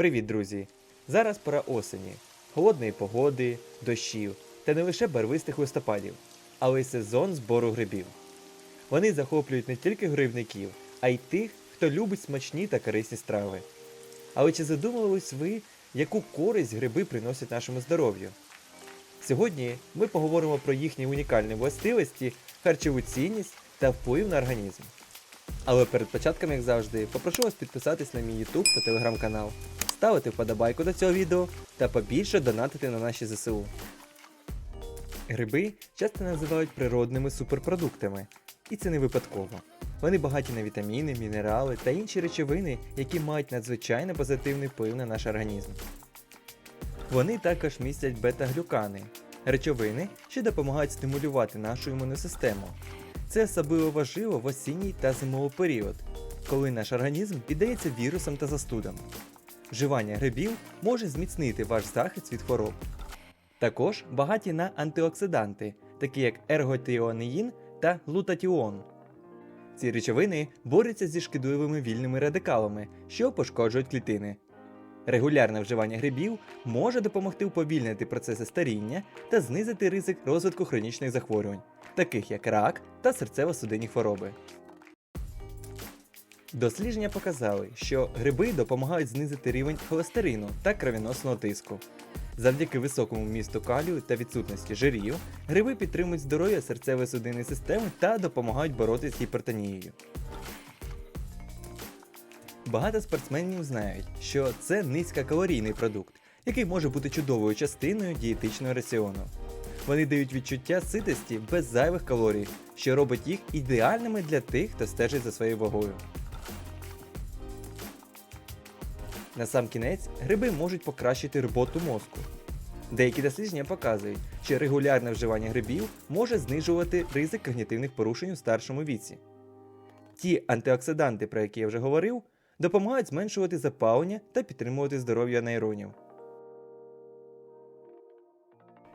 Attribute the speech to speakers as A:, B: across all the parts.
A: Привіт, друзі! Зараз пора осені, холодної погоди, дощів та не лише барвистих листопадів, але й сезон збору грибів. Вони захоплюють не тільки грибників, а й тих, хто любить смачні та корисні страви. Але чи задумувались ви, яку користь гриби приносять нашому здоров'ю? Сьогодні ми поговоримо про їхні унікальні властивості, харчову цінність та вплив на організм. Але перед початком, як завжди, попрошу вас підписатись на мій YouTube та Telegram канал, ставити вподобайку до цього відео та побільше донатити на наші ЗСУ. Гриби часто називають природними суперпродуктами, і це не випадково. Вони багаті на вітаміни, мінерали та інші речовини, які мають надзвичайно позитивний вплив на наш організм. Вони також містять бета-глюкани речовини, що допомагають стимулювати нашу імунну систему. Це особливо важливо в осінній та зимовий період, коли наш організм піддається вірусам та застудам. Вживання грибів може зміцнити ваш захист від хвороб. Також багаті на антиоксиданти, такі як ерготіонеїн та глутатіон. Ці речовини борються зі шкідливими вільними радикалами, що пошкоджують клітини. Регулярне вживання грибів може допомогти уповільнити процеси старіння та знизити ризик розвитку хронічних захворювань, таких як рак та серцево-судинні хвороби. Дослідження показали, що гриби допомагають знизити рівень холестерину та кровіносного тиску. Завдяки високому вмісту калію та відсутності жирів, гриби підтримують здоров'я серцево-судинної системи та допомагають боротися з гіпертонією. Багато спортсменів знають, що це низькокалорійний продукт, який може бути чудовою частиною дієтичного раціону. Вони дають відчуття ситості без зайвих калорій, що робить їх ідеальними для тих, хто стежить за своєю вагою. На сам кінець гриби можуть покращити роботу мозку. Деякі дослідження показують, що регулярне вживання грибів може знижувати ризик когнітивних порушень у старшому віці. Ті антиоксиданти, про які я вже говорив, допомагають зменшувати запалення та підтримувати здоров'я нейронів.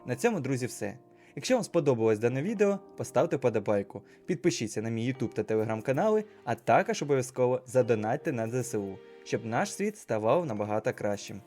A: На цьому, друзі, все. Якщо вам сподобалось дане відео, поставте вподобайку, підпишіться на мій YouTube та Telegram канали, а також обов'язково задонатьте на ЗСУ, щоб наш світ ставав набагато кращим.